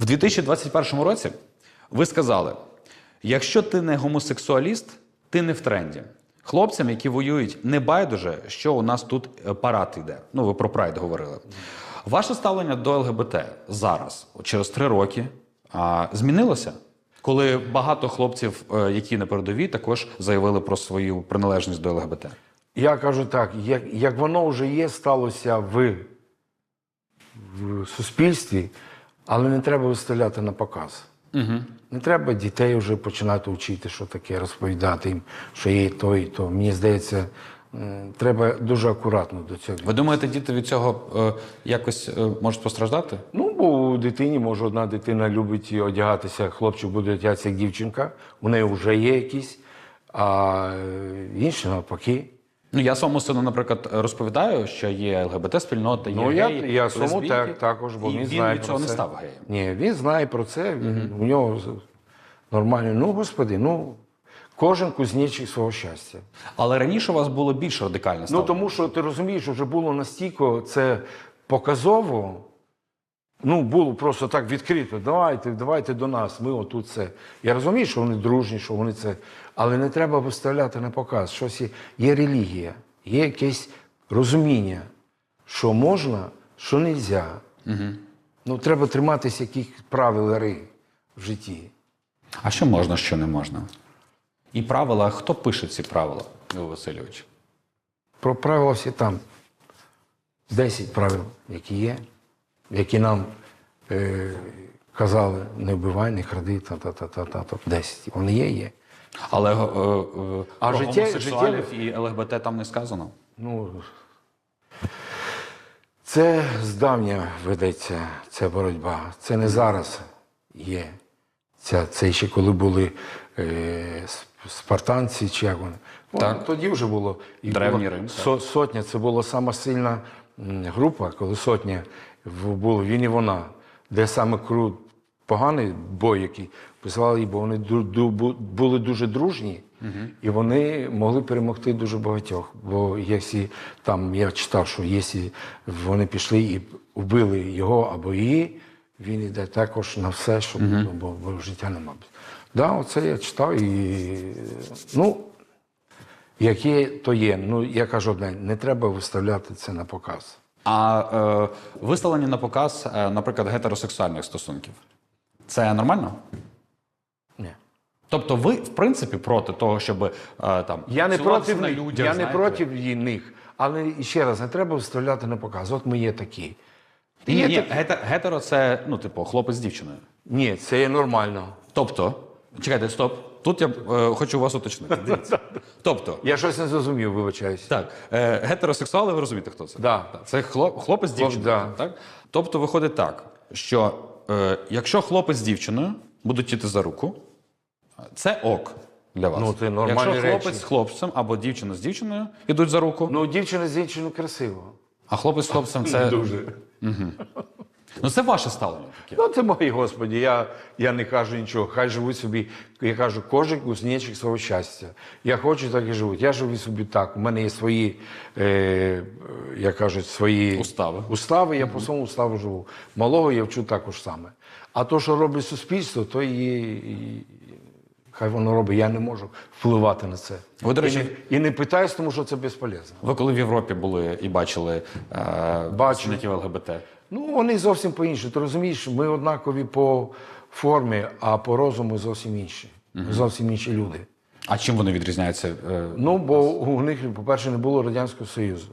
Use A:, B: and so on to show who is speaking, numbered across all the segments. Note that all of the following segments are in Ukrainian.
A: В 2021 році ви сказали: якщо ти не гомосексуаліст, ти не в тренді. Хлопцям, які воюють, не байдуже, що у нас тут е, парад йде. Ну, ви про прайд говорили. Ваше ставлення до ЛГБТ зараз, через три роки, змінилося? Коли багато хлопців, е, які на передовій, також заявили про свою приналежність до ЛГБТ.
B: Я кажу так, як, як воно вже є, сталося в, в суспільстві, але не треба виставляти на показ. Угу. Не треба дітей вже починати вчити, що таке, розповідати їм, що є і то, і то. Мені здається, треба дуже акуратно до цього.
A: Ви думаєте, діти від цього е, якось е, можуть постраждати?
B: Ну, бо у дитині, може, одна дитина любить одягатися, хлопчик буде одягатися як дівчинка, у неї вже є якісь, а е, інші навпаки.
A: Ну, я своєму сину, наприклад, розповідаю, що є ЛГБТ-спільнота, є
B: Ну, я,
A: геї,
B: я самому
A: лесбійки,
B: так, також, бо
A: і
B: він,
A: він
B: знає
A: від
B: про
A: цього
B: це.
A: не став геєм.
B: Ні, він знає про це, він, у нього нормально. Ну, господи, ну, кожен кузнічий свого щастя.
A: Але раніше у вас було більш радикальне
B: Ну, тому що ти розумієш, вже було настільки це показово. Ну, було просто так відкрито. Давайте, давайте до нас. Ми отут це. Я розумію, що вони дружні, що вони це. Але не треба виставляти на показ. Щось є, є релігія, є якесь розуміння, що можна, що не можна. Угу. Ну, треба триматися яких правил гри в житті.
A: А що можна, що не можна? І правила, хто пише ці правила, Лео Васильович?
B: Про правила всі там. 10 правил, які є, які нам е, казали, не вбивай, не кради, та-та-та-та-та. 10. Вони є, є.
A: Але е, е,
B: А
A: про
B: життя-
A: гомосексуалів
B: життєве-
A: і ЛГБТ там не сказано.
B: Ну, це здавня ведеться ця боротьба. Це не зараз є. Це, це ще коли були е, спартанці, чи як вони. Ну,
A: Так.
B: Тоді вже було. І
A: Древній
B: було
A: Рим, так.
B: сотня це була сама сильна група, коли сотня було він і вона, де саме крут поганий бой, який посилали, бо вони були дуже дружні, і вони могли перемогти дуже багатьох. Бо якщо там я читав, що якщо вони пішли і вбили його або її, він йде також на все, щоб ну, бо, бо життя нема. Да, оце я читав і ну. Як є, то є. Ну, я кажу одне, не треба виставляти це на показ.
A: А е, виставлення на показ, е, наприклад, гетеросексуальних стосунків. Це нормально?
B: Ні.
A: Тобто, ви, в принципі, проти того, щоб е, там
B: Я не проти,
A: на людях,
B: я не проти них. Але ще раз, не треба виставляти на показ. От ми є такі.
A: Ні,
B: Є
A: ні,
B: такі.
A: гете- гетеро це, ну, типу, хлопець з дівчиною.
B: Ні, це є нормально.
A: Тобто, чекайте, стоп. Тут я е, хочу вас уточнити. Дивіться. Тобто,
B: Я щось не зрозумів, вибачаюсь.
A: так, е, гетеросексуали, ви розумієте, хто це?
B: Да.
A: Так, Це хлоп, хлопець з дівчиною.
B: да.
A: Так? Тобто виходить так, що е, якщо хлопець з дівчиною будуть йти за руку, це ок для вас.
B: Ну, це нормальні
A: Якщо хлопець
B: речі.
A: з хлопцем або дівчина з дівчиною йдуть за руку,
B: Ну, дівчина з дівчиною красиво.
A: а хлопець з хлопцем це.
B: Дуже.
A: Ну це ваше ставлення таке.
B: Ну, це мої господі, я, я не кажу нічого. Хай живуть собі. Я кажу, кожен кузнечик свого щастя. Я хочу, так і живуть. Я живу собі так. У мене є свої, е, як кажуть, свої
A: Устави.
B: устави. Я по своєму уставу живу. Малого я вчу також саме. А то, що робить суспільство, то і, і хай воно робить. Я не можу впливати на це.
A: Ви, до
B: і,
A: речі-
B: не, і не питаюсь, тому що це безполезно.
A: Ви коли в Європі були і бачили е, представників ЛГБТ,
B: Ну, вони зовсім по-іншому. Ти розумієш, ми однакові по формі, а по розуму зовсім інші. Ми Зовсім інші люди.
A: а чим вони відрізняються? е,
B: Ну, бо у них, по-перше, не було Радянського Союзу.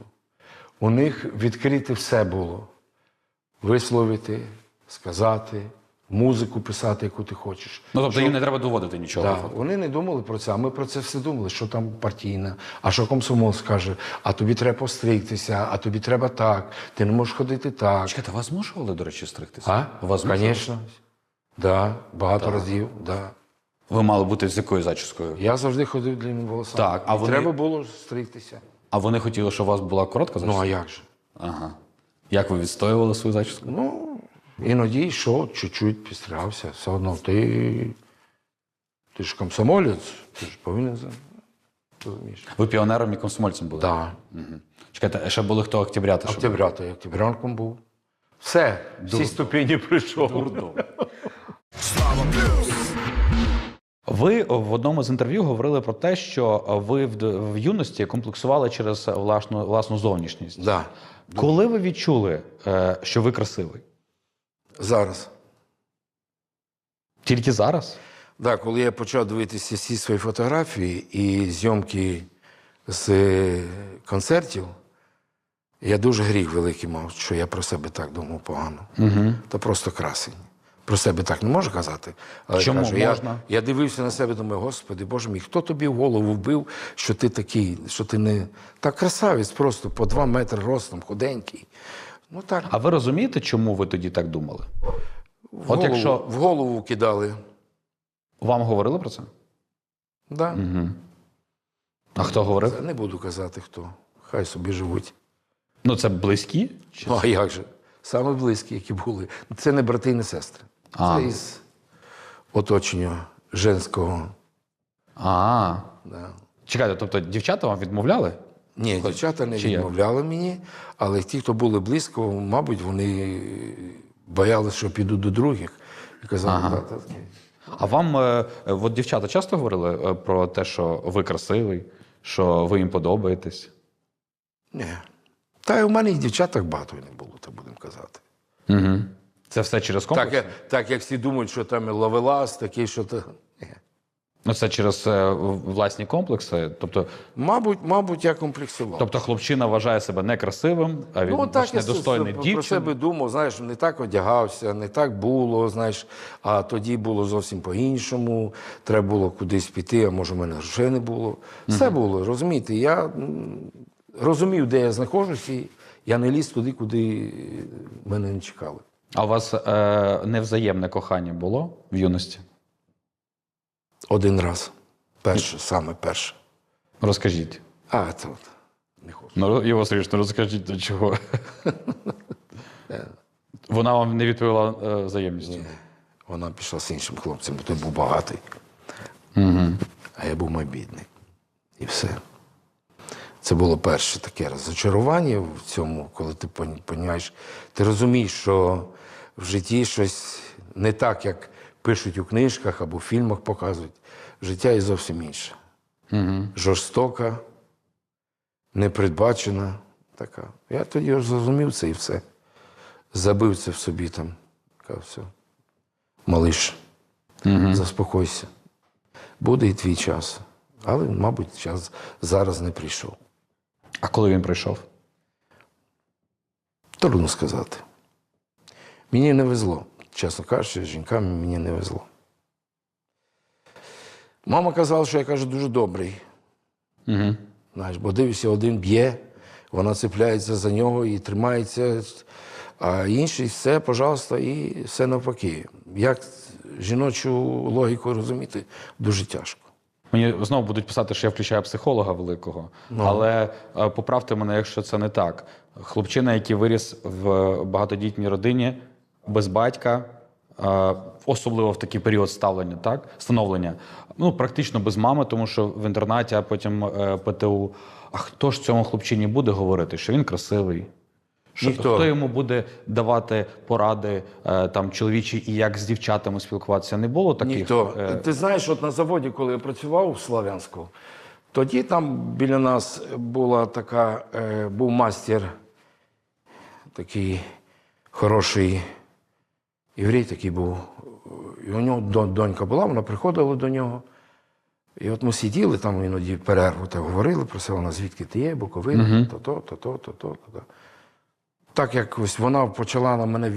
B: У них відкрите все було. Висловити, сказати, музику писати, яку ти хочеш.
A: Ну, тобто їм не треба доводити нічого.
B: Да, вони не думали про це, а ми про це все думали, що там партійна, а що комсомол скаже, а тобі треба постригтися, а тобі треба так, ти не можеш ходити так.
A: Чекайте, вас змушували, до речі, стригтися?
B: А?
A: Вас?
B: Звісно. Да, багато разів. Да.
A: Ви мали бути з якою зачіскою?
B: Я завжди ходив длинними волосами.
A: Так, а вони-
B: треба було стригтися.
A: А вони хотіли, щоб у вас була коротка
B: Ну а як же?
A: Ага. Як ви відстоювали свою зачіску?
B: Ну, іноді йшов, чуть-чуть підстригався. Все одно ти, ти ж комсомолець, ти ж повинен за- розумієш.
A: Ви піонером і комсомольцем були?
B: Да.
A: Мгм. Чекайте, ще були хто октябрята?
B: Октябрята, я октябрянком був. Все, всі ступені пройшов.
A: Ви в одному з інтерв'ю говорили про те, що ви в, в юності комплексували через власну, власну зовнішність.
B: Да.
A: Коли ви відчули, е, що ви красивий?
B: Зараз.
A: Тільки зараз?
B: Да, коли я почав дивитися всі свої фотографії і зйомки з е, концертів, я дуже гріх великий мав, що я про себе так думав погано. Угу. Та просто красень. Про себе так не можу казати. Але
A: Чому
B: кажу, я,
A: можна?
B: я дивився на себе, думаю, господи, Боже мій, хто тобі в голову вбив, що ти такий, що ти не. Так красавець, просто по два метри ростом, худенький. Ну так,
A: А ви розумієте, чому ви тоді так думали?
B: в,
A: от
B: голову,
A: якщо-
B: в голову кидали.
A: Вам говорили про це?
B: Да.
A: А хто говорив?
B: Це не буду казати хто. Хай собі живуть.
A: Ну, це близькі? Чи...
B: Ну, а як же? Саме близькі, які були. Це не брати і не сестри.
A: А.
B: Це із оточення женського.
A: А,
B: Да.
A: чекайте, тобто дівчата вам відмовляли?
B: Ні, дівчата не
A: Чи як?
B: відмовляли мені, але ті, хто були близько, мабуть, вони боялися, що підуть до других. І казали, «Да, та, таке».
A: А вам е, от дівчата часто говорили е, про те, що ви красивий, що ви їм подобаєтесь?
B: ні. Та й у мене і дівчат так багато не було, так будемо казати.
A: Угу. Це все через комплекс?
B: Так, так як всі думають, що там і ловелас, такий, що.
A: Ну, це через е, власні комплекси. Тобто,
B: Мабуть, мабуть, я комплексував.
A: тобто хлопчина вважає себе некрасивим, а він
B: Ну,
A: бач,
B: так я
A: недостойний
B: про
A: дівчин.
B: себе думав, знаєш, не так одягався, не так було, знаєш, а тоді було зовсім по-іншому. Треба було кудись піти, а може, в мене грошей не було. Все було, розумієте. Я м, розумів, де я знаходжусь, і я не ліз туди, куди мене не чекали.
A: А у вас е, невзаємне кохання було в юності?
B: Один раз. Перше, саме перше.
A: Розкажіть.
B: А, це от. Не хочу.
A: Ну, Іво Сергійович, ну розкажіть до чого. Вона вам не відповіла е, взаємністю.
B: Вона пішла з іншим хлопцем, бо той був багатий. А я був майбідний. І все. Це було перше таке розочарування в цьому, коли ти розумієш, ти розумієш, що в житті щось не так, як пишуть у книжках або в фільмах показують. Життя є зовсім інше. Жорстока, непередбачена така. Я тоді зрозумів це і все. Забив це в собі там. Казав, все. Малиш, заспокойся. Буде і твій час. Але, мабуть, час зараз не прийшов.
A: А коли він прийшов?
B: Трудно сказати. Мені не везло. Чесно кажучи, з жінками мені не везло. Мама казала, що я кажу дуже добрий.
A: Угу.
B: Знаєш, бо дивишся, один б'є, вона цепляється за нього і тримається, а інший все, пожалуйста, і все навпаки. Як жіночу логіку розуміти, дуже тяжко.
A: Мені знову будуть писати, що я включаю психолога великого. Але е, поправте мене, якщо це не так. Хлопчина, який виріс в багатодітній родині без батька, особливо в такий період ставлення, так? становлення, ну практично без мами, тому що в інтернаті, а потім е, ПТУ. А хто ж цьому хлопчині буде говорити, що він красивий? Що,
B: Ніхто.
A: Хто йому буде давати поради е, там чоловічі і як з дівчатами спілкуватися? Не було таких?
B: Ніхто.
A: е,
B: Ти знаєш, от на заводі, коли я працював в Славянську, тоді там біля нас була така, був мастер, такий хороший єврей такий був. І у нього донька була, вона приходила до нього. І от ми сиділи там іноді перерву так говорили про це, вона звідки ти є, Буковина, то-то, то-то, то-то, то-то. Так як ось вона почала на мене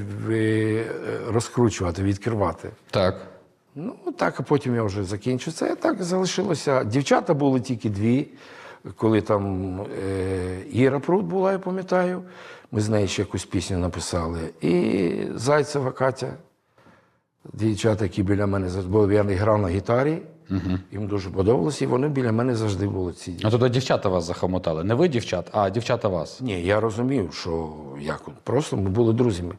B: розкручувати, відкривати.
A: Так.
B: Ну, так, а потім я вже закінчив це. Так залишилося. Дівчата були тільки дві, коли там е, Іра Пруд була, я пам'ятаю. Ми з нею ще якусь пісню написали. І Зайцева Катя. Дівчата, які біля мене завжди були, я грав на гітарі, їм дуже подобалось, і вони біля мене завжди були ці.
A: А тоді дівчата вас захомотали. Не ви дівчат, а дівчата вас.
B: Ні, я розумів, що як просто ми були друзями.